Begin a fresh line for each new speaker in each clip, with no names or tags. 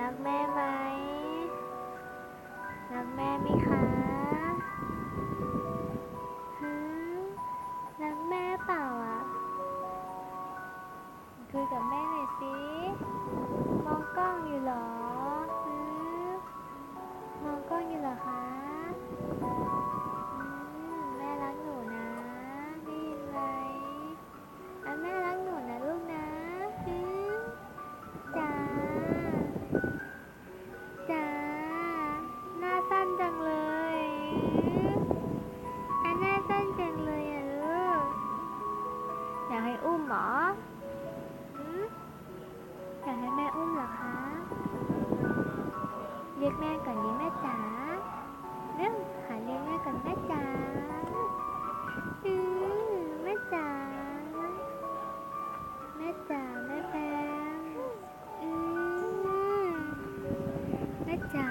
รักแม่ไหม รักแม่ไหมคะฮึรักแม่เปล่าอะ คุยกับแม่หน่อยสิ มองกล้องอยู่ อยากให้อุ้มเหรออยากให้แม่อุ้มเหรอคะ เรียกแม่ก่อนดิแม่จ๋าเร็วหาเรียกแม่ก่อนแม่จ๋าอืมแม่จ๋า แม่จ๋าแม่แพมอืมแม่จ๋า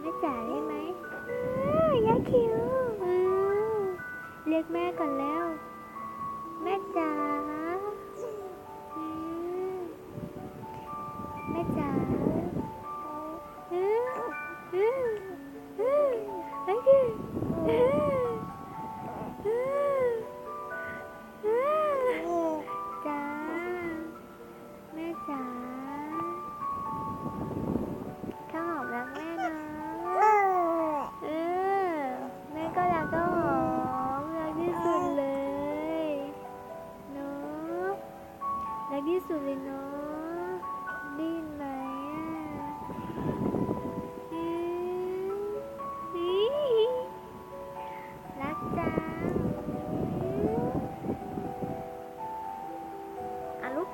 แม่จ๋าได้ไหมอ้ายาคิว รียกแม่ก่อนแล้ว แม่จ๋าแม่จ๋า รักที่สุดเลยเนาะได้ยินไหมอะอืมอีรักจังอืมอะลุก